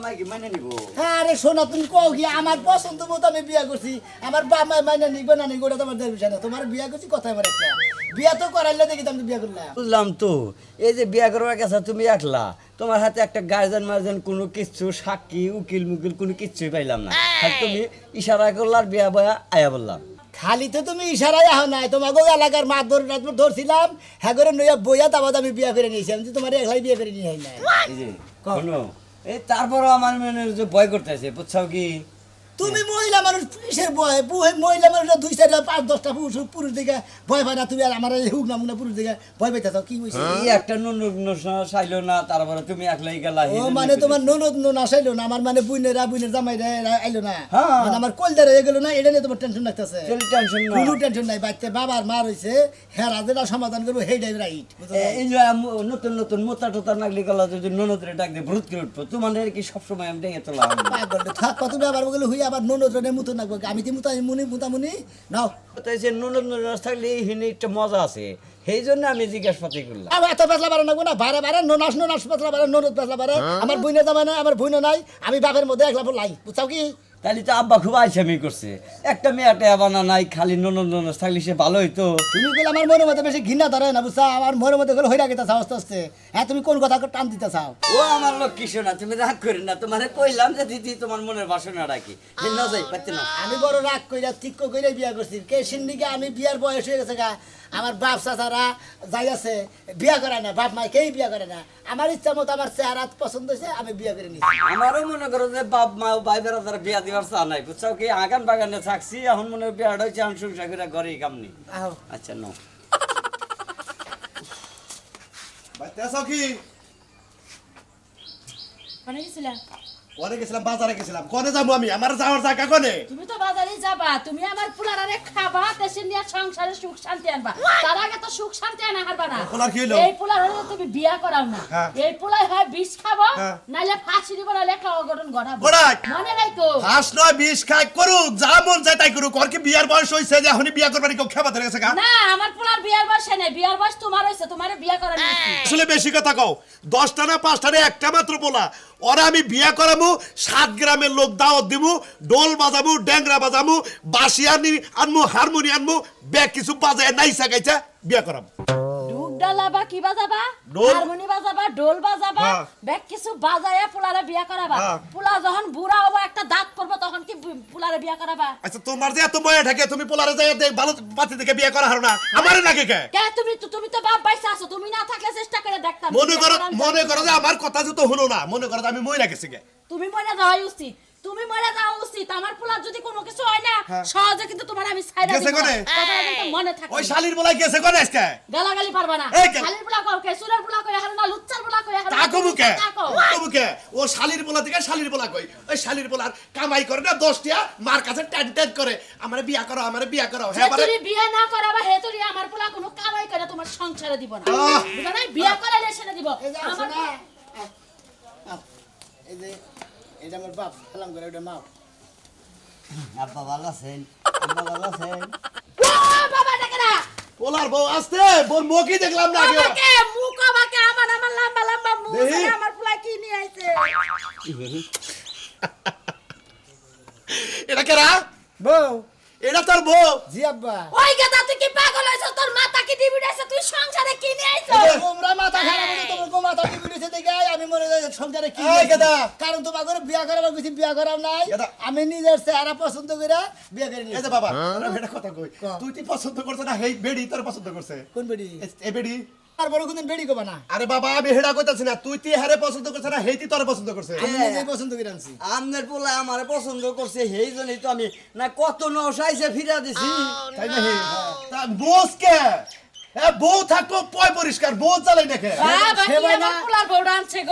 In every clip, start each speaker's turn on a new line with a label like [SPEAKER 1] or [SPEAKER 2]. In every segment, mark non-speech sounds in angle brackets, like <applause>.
[SPEAKER 1] আমাকে মানে নিব।
[SPEAKER 2] তুমি কও কি আমার পছন্দ মতো আমি বিয়া করছি আমার বাবা মাইনা নিবে না নিবে ওটা তোমার দেওয়ার না তোমার বিয়া করছি কথা আমার একটা। বিয়া তো করাইলে দেখি তো বিয়া করলাম।
[SPEAKER 1] বুঝলাম তো এই যে বিয়া করবার গেছে তুমি একলা তোমার হাতে একটা গার্জেন মার্জেন কোনো কিচ্ছু সাক্ষী উকিল মুকিল কোনো কিচ্ছুই পাইলাম না। তুমি ইশারা করলার বিয়া বয়া আয়া বললাম।
[SPEAKER 2] খালি তো তুমি ইশারাই আহ নাই তোমাকে এলাকার মাছ ধরে ধরছিলাম হ্যাঁ করে নইয়া বইয়া তাবাদ আমি বিয়া করে নিয়েছি আমি তোমার একলাই বিয়া করে নিয়ে নাই।
[SPEAKER 1] এই তারপরও আমার মনে যে ভয় করতেছে বুঝছাও কি?
[SPEAKER 2] তুমি মহিলা মানুষ পুলিশের বয়- মহিলা মানুষ দুই চারটা পাঁচ দশটা পুরুষ পুরুষ দিকে ভয় পায় না তুমি আর আমার এই হুক না মুখ পুরুষ দিকে ভয় পাইতেছ কি হয়েছে?
[SPEAKER 1] এই একটা নুন চাইলো না তারপরে তুমি একলাই গেলা
[SPEAKER 2] ও মানে তোমার ননদ নন আসাইলো না আমার মানে বুইনেরা বুইনের জামাই আইলো না।
[SPEAKER 1] হ্যাঁ।
[SPEAKER 2] মানে আমার কলদার হয়ে গেল না এটা নিয়ে তোমার টেনশন লাগতেছে।
[SPEAKER 1] টেনশন না।
[SPEAKER 2] কোনো টেনশন নাই বাচ্চা বাবার মা রয়েছে হ্যাঁ যেটা সমাধান করব সেইটাই রাইট
[SPEAKER 1] এ- এই যে নতুন নতুন মোতা টোতা নাগলি গলা যদি ননদরে ডাক দিয়ে ভ্রুত করে উঠবো তোমাদের কি সবসময় আমি ডেঙে তোলা
[SPEAKER 2] থাক কত ব্যাপার বলে হই আবার ননদ রে মুতো নাকবো। আমি তো মুতা মুনি মুতামুনি নাও।
[SPEAKER 1] তাই যে ননদ ননদ থাকলে এই হিনে একটা মজা আছে। সেই জন্য আমি জিজ্ঞাসা পাতি করলাম।
[SPEAKER 2] আবার এত পেছলা বাড়া নাকবো না বারে বারে ননাস ননাস পাতলা বাড়া ননদ পেছলা বাড়া আমার বইনে জামাই নাই আমার বইনে নাই আমি বাপের মধ্যে একলা লাই বুঝছাও কি?
[SPEAKER 1] তাহলে তো আব্বা খুব আইসামি করছে। একটা মেয়ে বানা নাই খালি ননদ ননদ থাকলে সে ভালো হইতো
[SPEAKER 2] তুমি বলে আমার মনের মধ্যে বেশি ঘৃণা ধরে না বুঝছা? আমার মনের মধ্যে গেলে হইরা গেতে চাও আস্তে আস্তে। হ্যাঁ তুমি কোন কথা টান দিতে চাও?
[SPEAKER 1] ও আমার লোক কিছু না তুমি রাগ করি না তোমার কইলাম যে দিদি তোমার মনের বাসনা রাখি। যে না যাই না।
[SPEAKER 2] আমি বড় রাগ কইরা ঠিক কইরা বিয়া করছি। কে সিন্দিকে আমি বিয়ার বয়স হয়ে গেছে গা। আমার বাপ চাচারা যাই আছে বিয়া করে না বাপ মাই কেই বিয়া করে না। আমার ইচ্ছা মতো আমার চেহারা পছন্দ হয়েছে আমি বিয়া করে নিছি।
[SPEAKER 1] আমারও মনে করো যে বাপ মা ভাই বেড়াদার বিয়া দিবার চা নাই বুঝছ কি? আগান বাগানে থাকছি এখন মনে হয় বিয়াটা হচ্ছে আমি সংসার করে ঘরেই কাম নেই।
[SPEAKER 2] আহো।
[SPEAKER 1] আচ্ছা নো
[SPEAKER 3] বাড়িতে আছো কি?
[SPEAKER 4] মানে গেছিলা?
[SPEAKER 3] কনে গেছিলাম বাজারে গেছিলাম। কনে যাব আমি? আমার যাওয়ার জায়গা কনে?
[SPEAKER 4] তুমি তো বাজারে যাবা তুমি আমার পোলারে খাবা দেশে নিয়ে সংসারে সুখ শান্তি আনবা। তার আগে তো সুখ শান্তি আনা হারবা না।
[SPEAKER 3] পোলার কি হইল?
[SPEAKER 4] এই পোলার হলে তুমি বিয়া করাও না।
[SPEAKER 3] হ্যাঁ।
[SPEAKER 4] এই পোলাই হয় বিষ খাব
[SPEAKER 3] হ্যাঁ।
[SPEAKER 4] নাইলে ফাঁসি দিব নাইলে একটা অঘটন ঘটাবো। মনে রাখো
[SPEAKER 3] হাঁস নয় বিষ খাই করুক যা মন চায় তাই করুক। ওর কি বিয়ার বয়স হয়েছে যে এখনই বিয়া করবার কেউ খেবা ধরে গেছে গা?
[SPEAKER 4] না আমার পোলার বিয়ার বয়স নেই। বিয়ার বয়স তোমার হয়েছে তোমার বিয়া করা নিয়েছি
[SPEAKER 3] আসলে বেশি কথা কও দশটা না পাঁচটা না একটা মাত্র বলা ওরা আমি বিয়া করামু সাত গ্রামের লোক দাওয়াত দিমু ডোল বাজামু ড্যাংরা বাজামু বাসি আনি আনমু হারমোনি আনমু ব্যাগ কিছু বাজায় নাইসা গাইছা বিয়া করাম
[SPEAKER 4] ডুব ডালাবা কি বাজাবা? হারমোনি বাজাবা ডোল বাজাবা
[SPEAKER 3] হ্যাঁ।
[SPEAKER 4] ব্যাগ কিছু বাজায়া পোলারে বিয়া করাবা।
[SPEAKER 3] হ্যাঁ।
[SPEAKER 4] পোলা যখন বুড়া হব একটা দাঁত করব তখন কি পোলারে বিয়া করাবা?
[SPEAKER 3] আচ্ছা তোমার যে এত ময়া থাকে তুমি পোলারে যাই ভালো পাতি থেকে বিয়া করা হারো না। আমারে নাকি কে?
[SPEAKER 4] কে তুমি তো তুমি তো বাপ বাইসা আছো তুমি না থাকলে চেষ্টা করে দেখতাম।
[SPEAKER 3] মনে করো মনে
[SPEAKER 4] যে-
[SPEAKER 3] করো যে আমার কথা যে হলো না মনে করো যে আমি মহিলা গেছি গে।
[SPEAKER 4] তুমি মরে যাওয়াই উচিত। তুমি মরে যাওয়া উচিত। আমার পোলার যদি কোনো কিছু হয় না সহজে কিন্তু তোমার আমি ছাইরা
[SPEAKER 3] হ্যাঁ। গেছে। কোনে?
[SPEAKER 4] কিন্তু মনে থাকে।
[SPEAKER 3] ওই শালির বলাই গেছে কোনে আজকে?
[SPEAKER 4] গালাগালি পারবা না। খালির পোলা কও কে? সুরের পোলা কই? হারো না লুচ্চার পোলা কই? হারো না
[SPEAKER 3] তাকো মুখে
[SPEAKER 4] তাকো।
[SPEAKER 3] মুখে ও শালির বলা থেকে শালির বলা কই? ওই শালির বলার কামাই করে না দশটিয়া মার কাছে ট্যান ট্যান করে। আমারে বিয়া করো আমারে বিয়া করো। হ্যাঁ বারে
[SPEAKER 4] হেতুরি বিয়ে না করাবা হেতুরি আমার পোলা কোনো কামাই করে তোমার সংসারে দিব না। বুঝা নাই? বিয়ে করাইলে সেটা দিব। আমার
[SPEAKER 2] এই যে এটা আমার বাপ সালাম করে ওটা মা
[SPEAKER 1] আব্বা ভালো আছেন? আব্বা ভালো আছেন?
[SPEAKER 4] বাবা দেখে না।
[SPEAKER 3] পোলার বউ আসতে বোর মুখই দেখলাম না কেউ
[SPEAKER 4] আমাকে মুখ আমাকে আমার আমার লম্বা লম্বা মুখ
[SPEAKER 3] দেখি।
[SPEAKER 4] আমার পোলা কি নিয়ে আইছে?
[SPEAKER 3] এটা কেরা
[SPEAKER 2] বউ।
[SPEAKER 3] এটা তোর বউ।
[SPEAKER 2] জি আব্বা।
[SPEAKER 4] ওই গেদা তুই কি পাগল হইছিস? তোর মাথা কি দিবি তুই সংসারে কি নিয়ে আইছো
[SPEAKER 2] তোমরা মাথা খারাপ হয়েছে তোমার মাথা টিপি আমি মনে হয় সংসারে কি। কারণ তোমার ঘরে বিয়া করাবার কিছু বিয়া করাও নাই। আমি নিজের চেহারা পছন্দ করে বিয়া করে
[SPEAKER 3] এই বাবা তোরা বেটা কথা কই। তুই কি পছন্দ করছ না? হেই বেডি তোর পছন্দ করছে।
[SPEAKER 2] কোন বেড়ি?
[SPEAKER 3] এ- বেডি।
[SPEAKER 2] আর বড় কোনদিন বেড়ি কবা না।
[SPEAKER 3] আরে বাবা আমি হেডা কইতাছি না তুই তি হারে পছন্দ করছ না হেই তোর পছন্দ করছে?
[SPEAKER 2] আমি নিজেই পছন্দ করে আনছি।
[SPEAKER 1] আমনের পোলা আমার পছন্দ করছে সেই জন্যই তো আমি না কত নসাইছে ফিরা দিছি।
[SPEAKER 3] তাই না হে তা বোস কে? হ্যাঁ বউ থাকব পয় পরিষ্কার বউ চালাই দেখে
[SPEAKER 2] সেবাই না।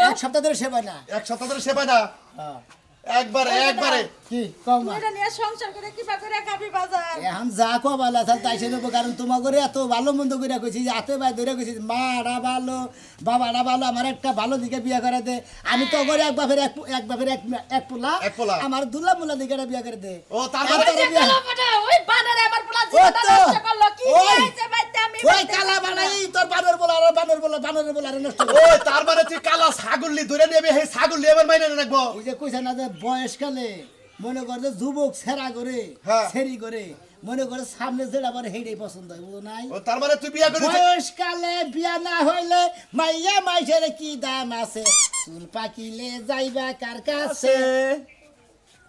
[SPEAKER 2] এক সপ্তাহ ধরে সেবা না।
[SPEAKER 3] এক সপ্তাহ ধরে সেবা না?
[SPEAKER 2] হ্যাঁ।
[SPEAKER 3] একবারে একবারে।
[SPEAKER 2] কি কম
[SPEAKER 4] তুই এটা নিয়ে সংসার করে কিবা করে খাবি বাজার?
[SPEAKER 2] এখন যা কো ভালো আছে তাই সে নেব কারণ তোমার করে এত ভালো মন্দ করে কইছি যে হাতে ভাই ধরে কইছি মারা ভালো বাবারা ভালো আমার একটা ভালো দিকে বিয়ে করে দে। আমি তো করে এক বাপের এক বাপের এক এক পোলা
[SPEAKER 3] এক পোলা।
[SPEAKER 2] আমার দুলা মুলা দিকে বিয়ে করে দে।
[SPEAKER 3] ও তার মানে
[SPEAKER 2] তারা বিয়ে-
[SPEAKER 4] ওই বানারে আমার পোলা জীবনটা নষ্ট করল। কি
[SPEAKER 2] ওই।
[SPEAKER 4] বাইতে আমি
[SPEAKER 2] ওই কালা বানাই তোর বানর বলা আর বানর বলা বানরের বলা আর নষ্ট
[SPEAKER 3] ওই তার মানে তুই কালা ছাগল ধরে নিয়ে সেই ছাগল নিয়ে এবার মাইনে রাখব।
[SPEAKER 2] ওই যে কইছে না যে বয়সকালে মনে করে যে যুবক সেরা করে
[SPEAKER 3] হ্যাঁ।
[SPEAKER 2] সেরি করে। মনে করে সামনে যেটা আবার হেডেই পছন্দ হয় বুঝো নাই?
[SPEAKER 3] ও তার মানে তুই বিয়া করিস
[SPEAKER 2] বয়সকালে বিয়া না হইলে মাইয়া মাইসের কি দাম আছে? চুল পাকিলে যাইবা কার কাছে?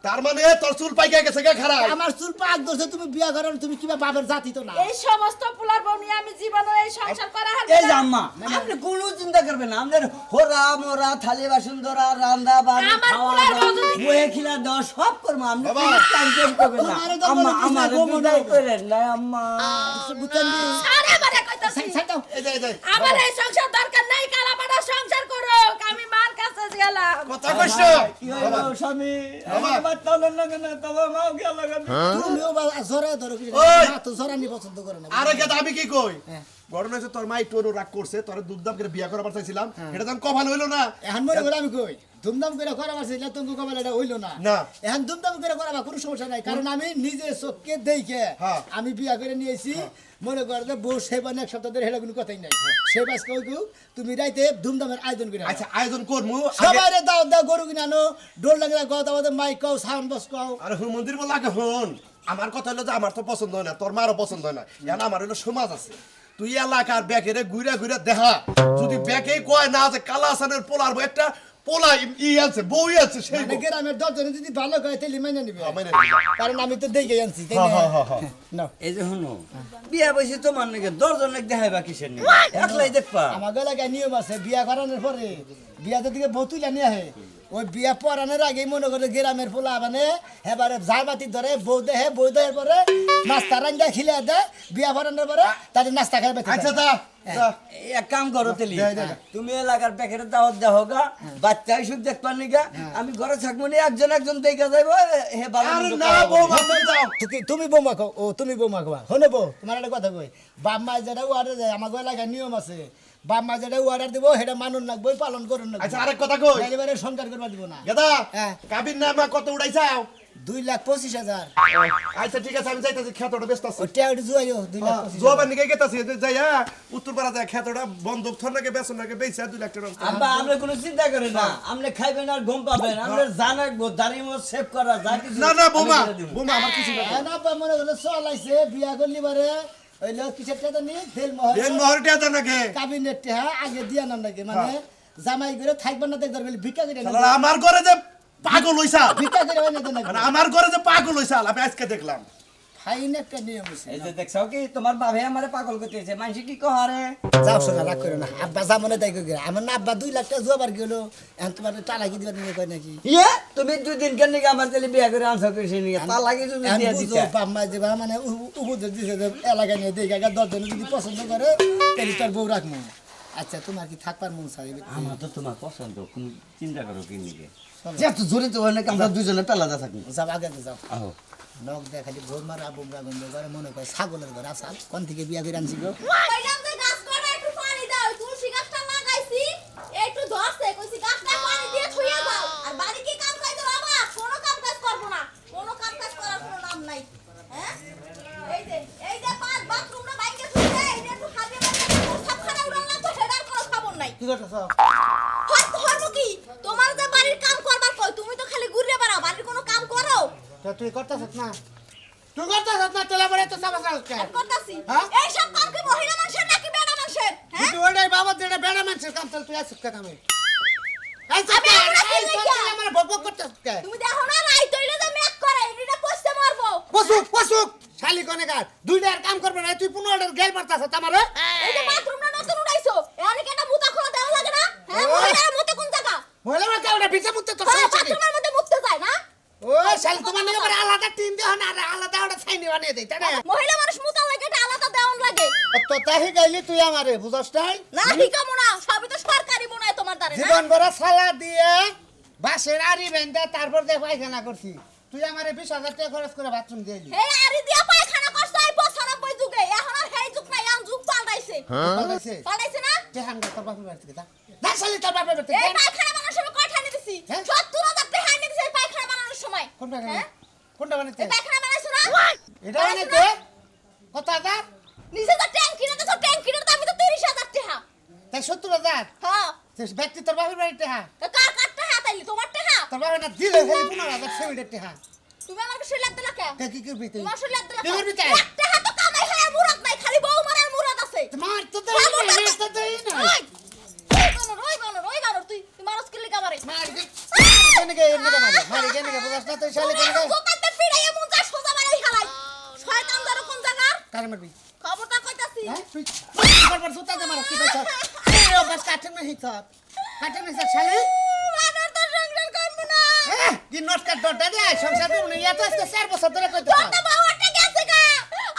[SPEAKER 3] তার মানে তোর চুল পাইকা গেছে গা খারাপ?
[SPEAKER 2] আমার চুল পাক ধরছে তুমি বিয়া করো তুমি কিবা বাপের জাতি তো না?
[SPEAKER 5] এই সমস্ত পোলার বউ নিয়ে আমি জীবনে এই সংসার করা হাতে
[SPEAKER 1] এই যে আম্মা আপনি কোনো চিন্তা করবেন না আপনার হোরা মোরা থালি বাসন ধরা রান্না বান্না
[SPEAKER 5] আমার
[SPEAKER 1] খাওয়া
[SPEAKER 5] পোলার
[SPEAKER 1] দাওয়া
[SPEAKER 5] বউ যদি-
[SPEAKER 1] বয়ে খিলা দেওয়া সব করব আপনি টেনশন করবেন না আম্মা আমার বিদায় করেন না আম্মা
[SPEAKER 2] বুঝছেন?
[SPEAKER 5] সারে বারে কইতাছি
[SPEAKER 2] দাও।
[SPEAKER 5] আমার এই সংসার দরকার নাই কালা সংসার করো আমি গেলাম।
[SPEAKER 3] কথা কইছ?
[SPEAKER 1] কি হইল স্বামী? আমার তাহলে লাগে না তোমার মাও গেল
[SPEAKER 2] তুমিও জোরে ধরো কি তো জোরানি পছন্দ করে না।
[SPEAKER 3] আরে গেদা আমি কি কই?
[SPEAKER 2] হ্যাঁ।
[SPEAKER 3] ঘটনা হচ্ছে তোর মা একটু রাগ করছে তোর দুধদাম করে বিয়া করাবার চাইছিলাম। এটা তো কভাল হইল না।
[SPEAKER 2] এখন মনে করে আমি কই? ধুমধাম করে তুমি এটা হইল না।
[SPEAKER 3] না।
[SPEAKER 2] এখন ধুমধাম করে করা কোনো সমস্যা নাই কারণ আমি নিজে চোখকে দেখে
[SPEAKER 3] হ্যাঁ।
[SPEAKER 2] আমি বিয়া করে নিয়েছি। মনে করে যে বউ সেবান এক সপ্তাহ ধরে হেলা কোনো কথাই নাই। সেবাস কই কু তুমি রাইতে ধুমধামের আয়োজন করে
[SPEAKER 3] আচ্ছা আয়োজন করমু
[SPEAKER 2] সবাই দাও দাও গরু কিনে আনো ডোল লাগে গাও দাও মাইক কও সাউন্ড বক্স কও।
[SPEAKER 3] আরে হুন মন্দির বলা আগে হন। আমার কথা হলো যে আমার তো পছন্দ হয় না তোর মারও পছন্দ হয় না। এখন আমার হলো সমাজ আছে। তুই এলাকার ব্যাকেরে ঘুরে ঘুরে দেখা। যদি ব্যাকে কয় না যে কালা হাসানের পোলার একটা পোলা ই আছে বউ আছে সেই
[SPEAKER 2] মানে। গ্রামের দশজনে যদি ভালো কয় তাহলে মেনে নিবে
[SPEAKER 3] হ্যাঁ, মেনে
[SPEAKER 2] কারণ আমি তো দেখে আনছি তাই
[SPEAKER 3] হ্যাঁ,
[SPEAKER 2] না?
[SPEAKER 3] হ্যাঁ। <laughs>
[SPEAKER 1] এই যে শুনো বিয়া বসে তোমার নাকি দশজন দেখাইবা কিসের নিয়ে একলাই দেখবা
[SPEAKER 2] আমার এলাকায় নিয়ম আছে বিয়া করানোর পরে বিয়া যদি তুলে নিয়ে আহে ওই বিয়া পড়ানোর আগে মনে করে গ্রামের পোলা মানে এবারে ঝাড়বাতি ধরে বউ দেহে বউ দেহের পরে নাস্তা রান্না খিলে দেয় বিয়া পড়ানোর পরে তাদের নাস্তা খাই
[SPEAKER 3] আচ্ছা তা তা।
[SPEAKER 1] এক কাম করো তেলি। তুমি এলাকার প্যাকেটে দাওয়াত বাচ্চা হিসুক দেখবার নিগা আমি ঘরে থাকব নি একজন একজন দেখে যাইবো হে বাবা
[SPEAKER 3] না
[SPEAKER 2] তুমি- তুমি বৌমা খাও ও তুমি বৌমা খাওয়া হনে বউ তোমার একটা কথা কই বাপ মা যেটা অর্ডার দেয় আমার এলাকায় নিয়ম আছে। বাপ মা যেটা অর্ডার দিব সেটা মানুন লাগবে পালন করুন না।
[SPEAKER 3] আচ্ছা আরেক কথা কই।
[SPEAKER 2] একেবারে সংকার করবা দিব না। হ্যাঁ।
[SPEAKER 3] কাবির নামা কত উড়াইছাও?
[SPEAKER 2] দুই লাখ পঁচিশ হাজার।
[SPEAKER 3] আচ্ছা ঠিক আছে আমি যাইতাছি খেতটা ব্যস্ত আছি।
[SPEAKER 2] ওটা একটু জুয়াইও দুই লাখ
[SPEAKER 3] জোয়াবার নিকে গেতাছি যাই হ্যাঁ উত্তর পাড়া যায় খেতটা বন্ধক থর নাকি বেসন নাকি বেচা দুই লাখ টাকা
[SPEAKER 1] আব্বা আমরা কোনো চিন্তা করি না। আপনি খাইবেন আর ঘুম পাবেন। আমরা জানাকবো দাড়ি মোট সেভ করা যা কিছু
[SPEAKER 3] না না বোমা। বোমা আমার কিছু না।
[SPEAKER 2] এখন আব্বা মনে হলো চলাইছে বিয়া করলি বারে। ওই লোক কিসের টাকা নি? তেল মহল
[SPEAKER 3] দেন মহরটি আদা নাকি?
[SPEAKER 2] কাবিনেট হ্যাঁ আগে দিয়া নাম নাকি মানে জামাই করে থাকবেন না দেখবার ভিক্ষা করে
[SPEAKER 3] আমার ঘরে যে পাগল হইছা।
[SPEAKER 2] ভিক্ষা করে না
[SPEAKER 3] মানে আমার ঘরে যে পাগল হইছা আমি আজকে দেখলাম।
[SPEAKER 2] ফাইন একটা নিয়ম আছে
[SPEAKER 1] এই যে দেখছ কি তোমার বাবা আমারে পাগল করতেছে মানুষ কি কহারে
[SPEAKER 2] যাও শোনা রাগ করে না। আব্বা যা মনে তাই আমার না আব্বা দুই লাখ টাকা জোয়াবার গেল এখন তোমার নিয়ে কয় নাকি?
[SPEAKER 1] ইয়ে তুমি দুই দিন কেন নাকি আমার তেলে বিয়া করে আনছো কইছি নাকি? তা লাগে
[SPEAKER 2] এখন
[SPEAKER 1] দিয়া দিতে।
[SPEAKER 2] বাপ মা যে মানে উপদেশ দিছে যে এলাকা নিয়ে দেখে গা দশজন যদি পছন্দ করে তাহলে তার বউ রাখব আচ্ছা তোমার কি থাকবার মন চাই
[SPEAKER 1] আমার তো তোমার পছন্দ কোন চিন্তা করো কি নিকে যে এত জোরে তো হয় আমরা দুজনে পেলাদা থাকি
[SPEAKER 2] যাও আগে যাও।
[SPEAKER 1] আহো।
[SPEAKER 2] নখ দেয় খালি ভোর মারা বুমরা গন্ধ করে মনে করে ছাগলের ঘর। আসাল কোন থেকে বিয়া করে আনছি গো?
[SPEAKER 4] কইলাম যে
[SPEAKER 2] তুই করতেছ না? তুই করতেছ না? তোলা পরে তো সাবা সাল
[SPEAKER 4] আমি
[SPEAKER 2] হ্যাঁ?
[SPEAKER 4] এই সব কাম কি মহিলা মানুষের নাকি বেড়া মানুষের? হ্যাঁ?
[SPEAKER 2] তুই ওটাই বাবা যেটা বেড়া মানুষের কাম চল তুই আসিস এই
[SPEAKER 4] আমি তুমি দেখো না রাই তৈলে যে মেক করে এটা পয়সা মারবো
[SPEAKER 2] পশুক পশুক শালি কোনে কাম করবে না তুই পুনর গেল মারতাছ আমারে।
[SPEAKER 4] এই যে বাথরুমটা নতুন উঠাইছো অনেক একটা মুতা খোলা দেওয়া লাগে না? হ্যাঁ। মহিলার মুতে কোন জায়গা?
[SPEAKER 2] বলে মা কেউটা ভিজে মুতে তো
[SPEAKER 4] হ্যাঁ
[SPEAKER 2] সমস্যা নেই
[SPEAKER 4] বাথরুমের মধ্যে মুততে যায় না
[SPEAKER 2] ওই শালি তোমার নাকি পরে আলাদা টিম দেহ না আর আলাদা ওটা ছাইনি বানিয়ে দেই তাই না
[SPEAKER 4] মহিলা মানুষ মুতা লাগে এটা আলাদা দেওয়ান লাগে।
[SPEAKER 2] তো তাহি গাইলি তুই আমারে বুঝছ নাই?
[SPEAKER 4] না হিকামো না সবই তো সরকারি মনে তোমার দ্বারা
[SPEAKER 2] জীবন ভরা সালা দিয়ে বাসের আড়ি বেঁধে তারপর দেখ পায়খানা করছি। তুই আমারে বিশ হাজার টাকা খরচ করে বাথরুম দিয়েলি
[SPEAKER 4] এই আরি দিয়া পায়খানা করছ এই বছর নব্বই যুগে। এখন আর সেই যুগ নাই এখন যুগ পাল্টাইছে।
[SPEAKER 2] পাল্টাইছে?
[SPEAKER 4] পাল্টাইছে না?
[SPEAKER 2] তেহান তোর বাপের বাড়ি থেকে দা? দা শালি তোর বাপের বাড়ি থেকে
[SPEAKER 4] এই পায়খানা বানানোর সময় কয়টা এনে দিছি?
[SPEAKER 2] হ্যাঁ?
[SPEAKER 4] টাকা পায়খানা বানানোর সময়।
[SPEAKER 2] কোন পায়খানা?
[SPEAKER 4] হ্যাঁ?
[SPEAKER 2] কোনটা বানাইতে?
[SPEAKER 4] এই পায়খানা বানাইছো না
[SPEAKER 2] এটা
[SPEAKER 4] বানাইছো
[SPEAKER 2] বানাইতে? কত হাজার?
[SPEAKER 4] নিচে তো ট্যাঙ্কি না তো
[SPEAKER 2] তাই সত্তর হাজার?
[SPEAKER 4] হ্যাঁ।
[SPEAKER 2] ব্যক্তি তোর বাপের বাড়ির টেহা
[SPEAKER 4] তো কার কাটটা হাতাইলি তোমার টাকা?
[SPEAKER 2] তোর বাপের না দিলে খালি পনেরো হাজার সেমিটের টেহা
[SPEAKER 4] তুমি আমাকে শুলে দিলা কে?
[SPEAKER 2] তা কি করবি তুই?
[SPEAKER 4] তোমার শুলে দিলা
[SPEAKER 2] কি করবি তাই?
[SPEAKER 4] একটা হাত কামাই হয় মুরাদ নাই খালি বউ মারার মুরাদ আছে।
[SPEAKER 2] মার তো না মার তো দেই না
[SPEAKER 4] ওই বানর ওই বানর ওই বানর তুই তুই মানুষ কিল্লি কামারে
[SPEAKER 2] মার কেন গে এমনি মারি? মারি কেন গে? বুঝাস না তুই শালি কেন
[SPEAKER 4] দোকানতে পিড়াইয়া মন যা সোজা মারাই খালাই শয়তান জানো কোন জায়গার
[SPEAKER 2] কারে মারবি?
[SPEAKER 4] খবরটা কইতাছি।
[SPEAKER 2] হ্যাঁ তুই বারবার সুতা দে মার কি কইছ? এই ও বাস কাটে না হিত কাটে না শালি।
[SPEAKER 4] বানর তো সংসার করব না।
[SPEAKER 2] দিন কাট ডটা দে সংসার করব না ইয়াতে আজকে চার বছর ধরে কইতে
[SPEAKER 4] তোর বাবাটা গেছে গা।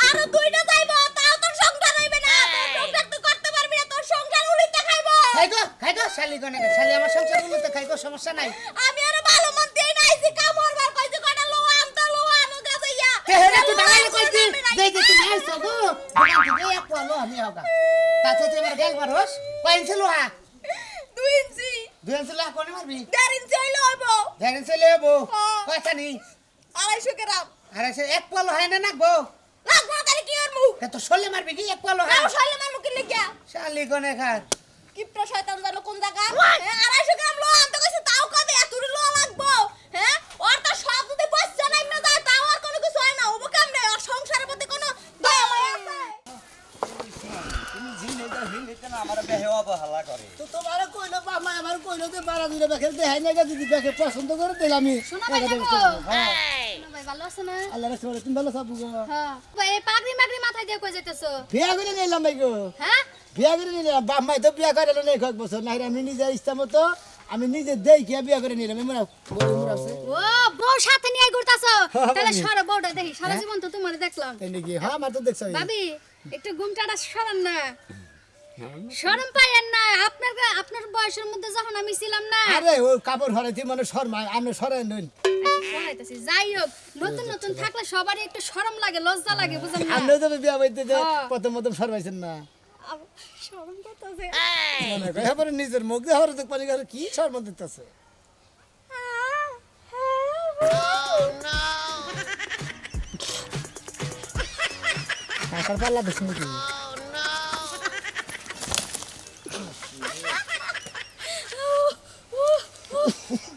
[SPEAKER 4] আরও দুইটা যাইব তাও তোর সংসার হইবে না। তোর সংসার তুই করতে পারবি না তোর সংসার উলিতে খাইবো।
[SPEAKER 2] খাই গো খাই গো শালি কোনে গে শালি আমার সংসার গুলোতে খাই গো সমস্যা নাই।
[SPEAKER 4] আমি আরও ভালো মন দিয়ে নাইছি কামড় বার কইছি কটা লোয়া আনতে লোয়া আনো গাছে ইয়া
[SPEAKER 2] তে হেরে তুই বাঙালি কইতি দেই দে তুই নাই সগো দোকান থেকে এক পালো আমি হোগা। তাতে তুই আমার গেল বারোস কইন ছিল হা
[SPEAKER 4] দুই ইঞ্চি।
[SPEAKER 2] দুই ছিল কোনে মারবি?
[SPEAKER 4] দেড় ইঞ্চি হইলে হইব।
[SPEAKER 2] জানেন চলে যাব
[SPEAKER 4] হ্যাঁ।
[SPEAKER 2] কয়টা নি?
[SPEAKER 4] আড়াইশো গ্রাম।
[SPEAKER 2] সে এক পালো হয় না নাকবো?
[SPEAKER 4] লাগবো তাহলে কি আর মুখ
[SPEAKER 2] তে সলে মারবি কি? এক হয়
[SPEAKER 4] নাও শৈলে মার মুখে লিখিয়া?
[SPEAKER 2] শালি কোনে খার
[SPEAKER 4] কিপটা শয়তান জানো কোন জায়গা? আড়াইশো গ্রাম লো আনতে কইছি তাও কবে? এতরি লো লাগবো হ্যাঁ ওর তো সব যদি বসছে না এমনি যায় তাও আর কোনো কিছু হয় না ওবো কেমনে ওর সংসারের প্রতি কোনো দয়া মায়া আছে
[SPEAKER 1] তুমি ঝিনে যা হিন্দিতে না আমার বেহে অবহেলা করে?
[SPEAKER 2] তো তোমার কইলো বাবা আমার কইলো যে বারা দিলে বেখের দেখাই না যদি বেখে পছন্দ করে দিলাম আমি।
[SPEAKER 5] শোনো ভাই দেখো।
[SPEAKER 2] হ্যাঁ।
[SPEAKER 5] শোনো ভাই ভালো আছে না?
[SPEAKER 2] আল্লাহ রাসূল তুমি ভালো সব গো?
[SPEAKER 5] হ্যাঁ। ভাই পাগড়ি মাগড়ি মাথায় দিয়ে কই যাইতেছো?
[SPEAKER 2] বিয়া করে নিলাম ভাই গো।
[SPEAKER 5] হ্যাঁ?
[SPEAKER 2] বিয়া করে নিলাম। বাপ মাই তো বিয়া করে নেই কয়েক বছর না আমি নিজের ইচ্ছা মতো আমি নিজে দেখিয়া বিয়া করে নিলাম। এমন
[SPEAKER 5] ও বউ সাথে নিয়ে ঘুরতাছো? তাহলে
[SPEAKER 2] ভাবি।
[SPEAKER 5] বউটা দেখি। সারা জীবন তো তোমার দেখলাম।
[SPEAKER 2] তাই নাকি? হ্যাঁ আমার তো দেখছ।
[SPEAKER 5] ভাবি একটু ঘুমটাটা সরান না। শরম পাইয়েন না। আপনার আপনার বয়সের মধ্যে যখন আমি ছিলাম না।
[SPEAKER 2] আরে ও কাপড় হরাইতে মানে শর্মা আমি সরাই নই
[SPEAKER 5] যাই হোক নতুন নতুন থাকলে সবারই একটু শরম লাগে লজ্জা লাগে বুঝলেন না?
[SPEAKER 2] আপনি তো বিয়া বাড়িতে যে
[SPEAKER 5] হ্যাঁ।
[SPEAKER 2] প্রথম প্রথম শর্মাইছেন না।
[SPEAKER 5] শরম করতেছে
[SPEAKER 2] মনে করে নিজের মুখ দিয়ে হরে তো পানি গেলে কি শর্মা দিতেছে? টাকার পাল্লা বেশি নাকি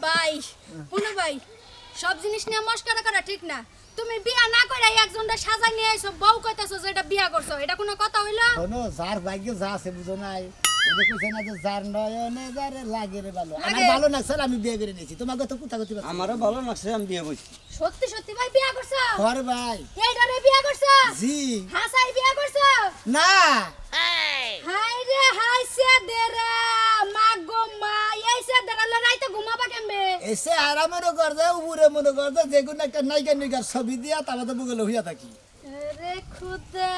[SPEAKER 5] ভাই শুনো ভাই সব জিনিস নিয়ে মস্কারা করা ঠিক না? তুমি বিয়া না করে একজনটা সাজাই নিয়ে আইছো বউ কইতাছো যে এটা বিয়া করছ এটা কোনো কথা হইল?
[SPEAKER 2] শোনো যার ভাগ্যে যা আছে বুঝো নাই। ওদের কইছে না যে যার নয়নে যার লাগে রে ভালো আমার। ভালো না স্যার আমি বিয়ে করে নিয়েছি। তোমাকে তো কোথা কোথা
[SPEAKER 1] আমারও ভালো লাগছে আমি বিয়ে করছি।
[SPEAKER 5] সত্যি সত্যি ভাই বিয়া করছ?
[SPEAKER 2] ঘর ভাই।
[SPEAKER 5] এইটারে বিয়া করছ?
[SPEAKER 2] জি।
[SPEAKER 5] হাসাই বিয়া করছ?
[SPEAKER 2] না।
[SPEAKER 5] হাই রে হাই সে দে রে মা গো মা এই সে দে রে রাইতে ঘুমাবা কেমবে
[SPEAKER 2] এসে আরাম মনে কর দে উপরে মনে কর দে যে কোনো একটা নায়িকা নায়িকার ছবি দিয়া তারপর তো বুগলে হইয়া থাকি।
[SPEAKER 5] রে খুদা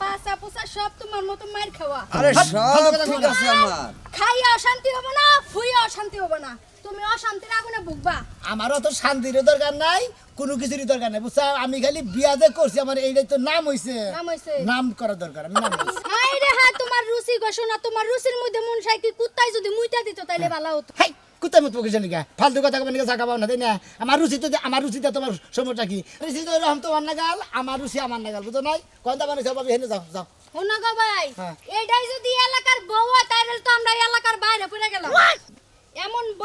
[SPEAKER 5] পাসা পোসা সব তোমার মতো মার খাওয়া।
[SPEAKER 1] আরে সব ঠিক আছে আমার।
[SPEAKER 5] খাইয়া অশান্তি হব না ফুইয়া অশান্তি হব না। তুমি অশান্তির আগুনে ভুগবা।
[SPEAKER 2] আমারও তো শান্তির দরকার নাই কোনো কিছুরই দরকার নাই বুঝছ? আমি খালি বিয়া যে করছি আমার এইটাই তো নাম হইছে।
[SPEAKER 5] নাম হইছে।
[SPEAKER 2] নাম করা দরকার আমি নাম করছি।
[SPEAKER 5] হাই রে তোমার রুচি না তোমার রুচির মধ্যে মন সাই কি কুত্তাই যদি মুইটা দিত তাইলে ভালো হতো।
[SPEAKER 2] হাই কোথায় মত পকেছে নাকি? ফালতু কথা কবে নাকি পাও না তাই না? আমার রুচি তো আমার তোমার সময়টা কি? রুচি তো এরকম তোমার নাগাল আমার রুচি আমার নাগাল বুঝো নাই? কোনটা মানে সব হেনে যাও যাও।
[SPEAKER 5] শোনো গো ভাই
[SPEAKER 2] হ্যাঁ।
[SPEAKER 5] এইটাই যদি এলাকার বউ হয় তাইলে তো আমরা এলাকার বাইরে পড়ে গেলাম। এমন বউ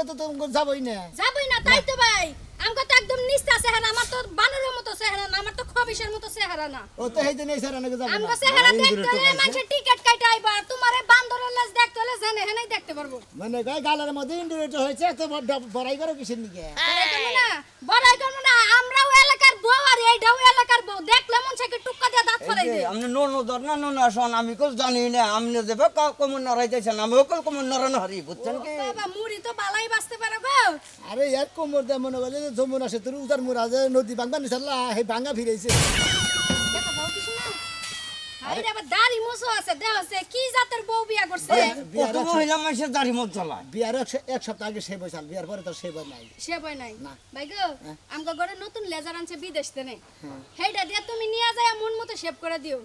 [SPEAKER 2] তো তুমি যাবোই না।
[SPEAKER 5] যাবই না তাই তো ভাই। আমাকে তো একদম নিস্তা চেহারা আমার তো বানরের মতো চেহারা না আমার তো খবিসের মতো চেহারা না।
[SPEAKER 2] ও তো এই দিন এই চেহারা নাগে যাব
[SPEAKER 5] আমগো চেহারা দেখতে হলে। মানুষের টিকিট কাইতে আইবা আর তোমার এই বান্দরের লেজ দেখতে হলে জেনে হেনেই দেখতে পারব।
[SPEAKER 2] মানে গায়ে গালের মধ্যে ইন্ডুরেট হয়েছে তো বড়- বড়াই করো কিসের নিকে?
[SPEAKER 5] বড়াই করব না বড়াই করব না আমরাও এলাকার বউ আর এইটাও এলাকার বউ দেখলে মন চাইকে টুক্কা দিয়ে দাঁত
[SPEAKER 1] এই
[SPEAKER 5] ফলাই
[SPEAKER 1] যে
[SPEAKER 5] দে
[SPEAKER 1] আপনি নো ধর না নো আসন আমি কল জানি না আপনি দেবে কমন নড়াইতেছেন আমি কল কমন নড়ানো হারি বুঝছেন কি?
[SPEAKER 5] বাবা মুড়ি তো বালাই বাঁচতে পারে গো।
[SPEAKER 2] আরে ইয়ার কোমর দিয়ে মনে যে যমুনা সেতুর উদার মুরা যে নদী ভাঙবা নিছাল্লা সেই ভাঙ্গা ফিরেছে
[SPEAKER 5] আরে আবার দাড়ি মোছো আছে দেহ আছে কি জাতের বউ বিয়া করছে?
[SPEAKER 1] কত মহিলা মানুষের দাড়ি মত চলায়
[SPEAKER 2] বিয়ার এক- এক সপ্তাহ আগে সে বসাল বিয়ার পরে তো সে বই নাই।
[SPEAKER 5] সে বই নাই?
[SPEAKER 2] না।
[SPEAKER 5] ভাই গো আমগো ঘরে নতুন লেজার আনছে বিদেশ থেকে হেইটা দিয়া তুমি নিয়ে যায় মন মতো শেভ করে দিও।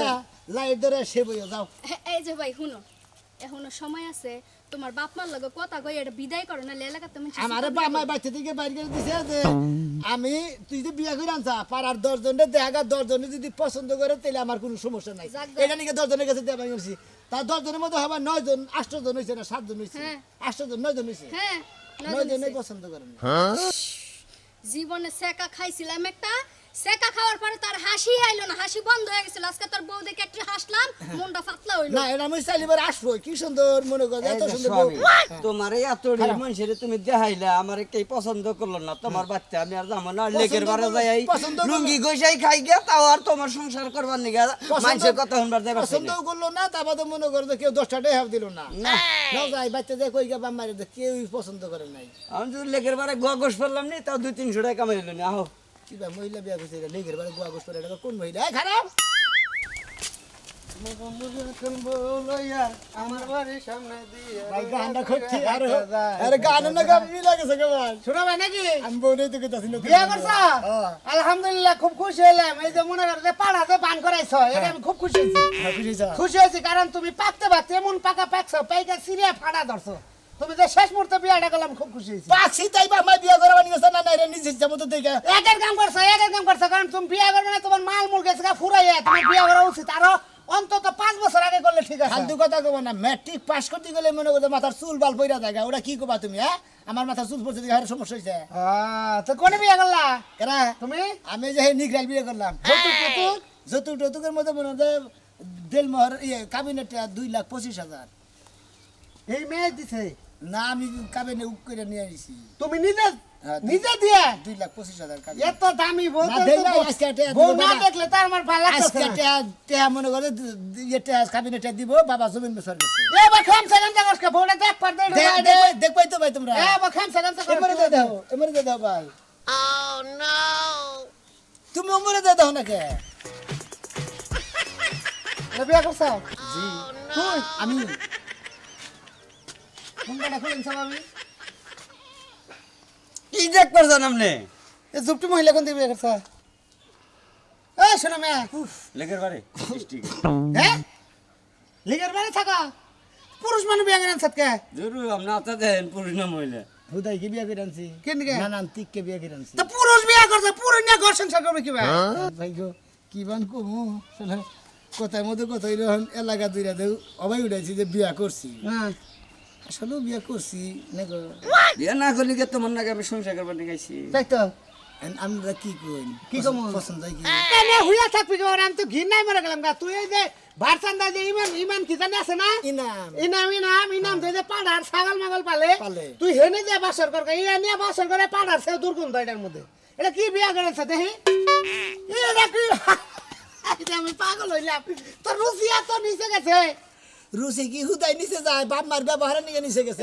[SPEAKER 1] হ্যাঁ
[SPEAKER 2] লাইট ধরে সে বইয়া যাও।
[SPEAKER 5] এই যে ভাই শুনো। এখনও সময় আছে তোমার বাপ মার লগে কথা কই এটা বিদায় করো না এলাকা তুমি
[SPEAKER 2] আমারে বামাই বাচ্চা থেকে বাইরে করে দিছে যে আমি তুই যদি বিয়া করে আনছা পাড়ার দশ দেখা দশ জনে যদি পছন্দ করে তাহলে আমার কোনো সমস্যা নাই। এটা নিয়ে দশ জনের কাছে দেওয়া তার দশ জনের মধ্যে হবে নয় জন আষ্ট জন হয়েছে না সাত জন হয়েছে
[SPEAKER 5] হ্যাঁ।
[SPEAKER 2] আষ্ট জন নয় জন হয়েছে
[SPEAKER 5] হ্যাঁ
[SPEAKER 2] নয় জনে পছন্দ করেন
[SPEAKER 5] জীবনে সেকা খাইছিলাম একটা সেকা খাওয়ার পরে তার হাসি আইলো না হাসি বন্ধ হয়ে গেছিল। আজকে তোর বউ দেখে একটু হাসলাম মনটা পাতলা হইল।
[SPEAKER 2] না এটা আমি চাইলিবার আসব কি সুন্দর মনে করো এত সুন্দর বউ।
[SPEAKER 1] তোমার এত মানুষের তুমি দেখাইলে আমার কে পছন্দ করল না। তোমার বাচ্চা আমি আর যাব না লেকের বারে যাই লুঙ্গি গইসাই খাই গিয়া তাও আর তোমার সংসার করবার নিগা।
[SPEAKER 2] পছন্দ-
[SPEAKER 1] মানুষের কথা শুনবার যাইবার চাই
[SPEAKER 2] পছন্দও করল না তারপর তো মনে করো কেউ দশটা টাকা দিল না। না। যাই বাচ্চা যে কই গা বাম্মারে কেউই পছন্দ করে নাই।
[SPEAKER 1] আমি যদি লেকের বারে গোয়া গোস ফেললাম নি তাও দুই তিনশো টাকা কামাইলো নি আহো।
[SPEAKER 2] কিবা মহিলা বিয়া করছে এটা লেগের বারে গোয়া গোস এটা কোন মহিলা? খারাপ।
[SPEAKER 6] আলহামদুলিল্লাহ খুব খুশি হলাম এই যে মনে করো যে পাড়াতে পান করাইছ এটা আমি খুব খুশি হয়েছি
[SPEAKER 2] হ্যাঁ, খুশি
[SPEAKER 6] হয়েছি কারণ তুমি পাকতে পাকতে এমন পাকা পাকছো পাইকা সিরিয়া ফাড়া ধরছো তুমি যে শেষ মুহূর্তে বিয়াটা করলাম খুব খুশি হয়েছি।
[SPEAKER 2] তাই বা আমার বিয়া করাবার নিয়ে না না এটা নিজে ইচ্ছা মতো দেখে।
[SPEAKER 6] একের কাম করছ একের কাম করছ কারণ তুমি বিয়ে করবে না তোমার মাল মুল গেছে ফুরাইয়া তুমি বিয়ে করা উচিত। আরও অন্তত পাঁচ বছর আগে করলে ঠিক আছে।
[SPEAKER 2] ফালতু কথা কব না ম্যাট্রিক পাস করতে গেলে মনে করতে মাথার চুল বাল পইরা থাকে ওটা কি কবা তুমি হ্যাঁ? আমার মাথার চুল পড়ছে দেখে আর সমস্যা হয়েছে
[SPEAKER 6] আহ, তো কোনে বিয়ে করলা?
[SPEAKER 2] কেরা
[SPEAKER 6] তুমি?
[SPEAKER 2] আমি যে নিগ্রাল বিয়ে করলাম। যৌতুক টতুক যৌতুক টতুকের মধ্যে মনে হয় মোহর ইয়ে কাবিনেটটা দুই লাখ পঁচিশ হাজার।
[SPEAKER 6] এই মেয়ে দিছে।
[SPEAKER 2] না আমি কাবিনে উপ করে নিয়ে আসি
[SPEAKER 6] তুমি নিজে
[SPEAKER 2] হ্যাঁ,
[SPEAKER 6] নিজে দিয়ে?
[SPEAKER 2] দুই লাখ পঁচিশ হাজার কাবিনে
[SPEAKER 6] এত দামি বউ
[SPEAKER 2] না,
[SPEAKER 6] তো-
[SPEAKER 2] আজকে
[SPEAKER 6] না দেখলে তার আমার ভালো লাগছে
[SPEAKER 2] আজকে টেহা মনে করে ইয়েটা কাবিনেটটা দিব বাবা জমিন বেসর গেছে।
[SPEAKER 6] এ বা খাম থেকে আজকে বউটা দেখ পার
[SPEAKER 2] দে- দে- দেখবাই তো ভাই তোমরা।
[SPEAKER 6] এ বা খাম সেখান থেকে
[SPEAKER 2] এমরে দিয়ে দাও এমরে দিয়ে দাও ভাই। তুমি এমরে দিয়ে দাও না কে?
[SPEAKER 6] বিয়ে করছ?
[SPEAKER 2] তুই আমি।
[SPEAKER 6] মুন্ডাটা খুলেন সব আমি।
[SPEAKER 1] কি দেখ পারছেন আপনি
[SPEAKER 6] এ জুপটি মহিলা কোন দিয়ে করছ? এ শোনো মেয়ে।
[SPEAKER 1] লেকের বারে
[SPEAKER 6] হ্যাঁ লিগের বাড়ি থাকা। পুরুষ মানুষ বিয়ে করেন সাথে
[SPEAKER 1] জরুর আপনি আতা দেন পুরুষ না মহিলা।
[SPEAKER 2] হুদাই কি বিয়া করে আনছি?
[SPEAKER 6] কেন?
[SPEAKER 2] না না টিককে বিয়া করে আনছি।
[SPEAKER 6] তো পুরুষ বিয়ে করছে পুরুষ নিয়ে ঘর সংসার করবে কি ভাই
[SPEAKER 2] ভাই গো কি বান কমু? শালা কথার মধ্যে কথা এরকম এলাকা দুইরা দেউ অবাই উঠাইছি যে বিয়া করছি।
[SPEAKER 6] হ্যাঁ
[SPEAKER 2] আসলেও বিয়া করছি গো
[SPEAKER 1] বিয়ে না করলে কি তোমার নাকি আমি সংসার করবার নিগাইছি
[SPEAKER 6] তাই তো।
[SPEAKER 2] এন আমরা কি কই
[SPEAKER 6] কি কমু?
[SPEAKER 2] পছন্দ হয় কি?
[SPEAKER 6] এনে হুইয়া থাকবি কি আমি তো ঘিন নাই মরে গেলাম গা। তুই এই যে ভারসান্দা যে ইমান ইমান কি জানি আছে না?
[SPEAKER 2] ইনাম।
[SPEAKER 6] ইনাম ইনাম ইনাম তুই যে পাড়ার ছাগল মাগল পালে
[SPEAKER 2] পালে।
[SPEAKER 6] তুই হেনে যে বাসর কর ইয়া নিয়ে বাসর করে পাড়ার সে দুর্গন্ধ এটার মধ্যে। এটা কি বিয়া করেছে দেখি? এটা কি <laughs> আমি পাগল হইলাম। তোর রুচিয়া তো নিচে গেছে।
[SPEAKER 2] রুচি কি হুদাই নিচে যায় বাপ মার ব্যবহার নিয়ে নিচে গেছে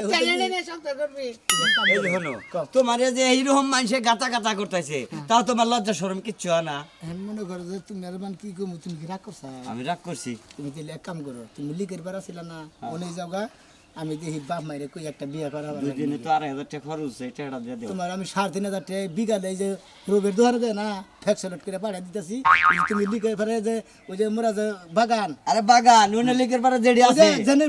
[SPEAKER 1] এই যে তোমার এই যে এইরকম মানুষে গাতা গাতা করতেছে তাও তোমার লজ্জা শরম কিচ্ছু হয় না।
[SPEAKER 2] এখন মনে করো যে তুমি আর মান কি কমু তুমি কি রাগ করছ?
[SPEAKER 1] আমি রাগ করছি।
[SPEAKER 2] তুমি তাহলে এক কাম করো তুমি লিখের পারা ছিল না অনেক জায়গা আমি দেখি বাপ মাইরে কই একটা বিয়া করা হবে
[SPEAKER 1] দুই দিনে তো আড়াই হাজার টাকা খরচ এটা এটা দিয়ে দেবো
[SPEAKER 2] তোমার আমি সাড়ে তিন হাজার টাকা বিঘালে যে রোগের দোহারে দেয় না ফ্যাক্সলেট করে পাঠিয়ে দিতেছি। তুমি লিখে ফেলে যে ওই যে মোরা যে বাগান।
[SPEAKER 1] আরে বাগান উনি লিখের পারে যেডি আছে।
[SPEAKER 2] জেনে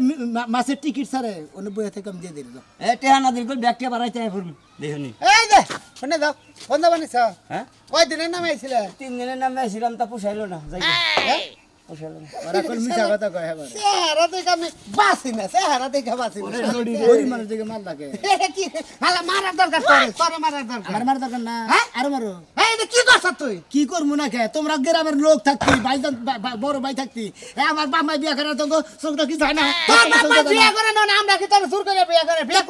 [SPEAKER 2] মাছের টিকিট সারে অন্য বইয়া থেকে আমি দিয়ে দিল
[SPEAKER 1] এ টেহা না দিল ব্যাগটা বাড়াইতে আয় পড়বি দেখুনি
[SPEAKER 6] এই যে শুনে দাও বন্ধ বানিস
[SPEAKER 1] হ্যাঁ?
[SPEAKER 6] কয় দিনের নামে আইছিলে?
[SPEAKER 1] তিন দিনের নামে আসছিলাম তা পোষাইলো না যাই
[SPEAKER 2] হ্যাঁ
[SPEAKER 6] কি? হ্যাঁ? কি করছ তুই?
[SPEAKER 2] কি করব না কে? তোমরা গ্রামের লোক থাকতি বড় ভাই থাকতি। আমার বাপ মাই বিয়া করে তো চোখটা কি যায় না।
[SPEAKER 6] বাবা বিয়ে করে না না, আমরা কি তোর সুর করে বিয়ে করে? বিয়ে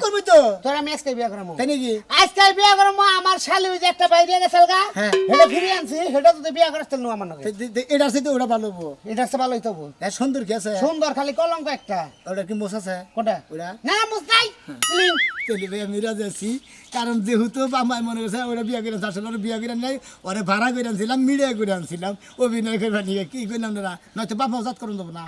[SPEAKER 6] করবি
[SPEAKER 2] তো?
[SPEAKER 6] তোর আমি আজকে বিয়ে করব।
[SPEAKER 2] তাই নাকি?
[SPEAKER 6] আজকে বিয়ে করব আমার শালি ওই যে একটা বাইরে গেছে গা।
[SPEAKER 2] হ্যাঁ।
[SPEAKER 6] এটা ফিরে আনছি সেটা তো বিয়ে করাস নো আমার নাকি
[SPEAKER 2] দে- দে- এটার ওটা ভালো হব।
[SPEAKER 6] এটা সে ভালোই তবু
[SPEAKER 2] এ সুন্দর কি আছে?
[SPEAKER 6] সুন্দর খালি কলঙ্ক একটা।
[SPEAKER 2] ওটা কি মোস আছে?
[SPEAKER 6] কোনটা?
[SPEAKER 2] ওটা?
[SPEAKER 6] না
[SPEAKER 2] আমি রাজি আছি। কারণ যেহেতু আমার মনে করছে ওরা বিয়া করে আসলে ওরা বিয়া করে নাই ওরা ভাড়া করে আনছিলাম মিডিয়া করে আনছিলাম। অভিনয় করবার নিয়ে কি করলাম না নয়তো বাপ করুন দেবো না।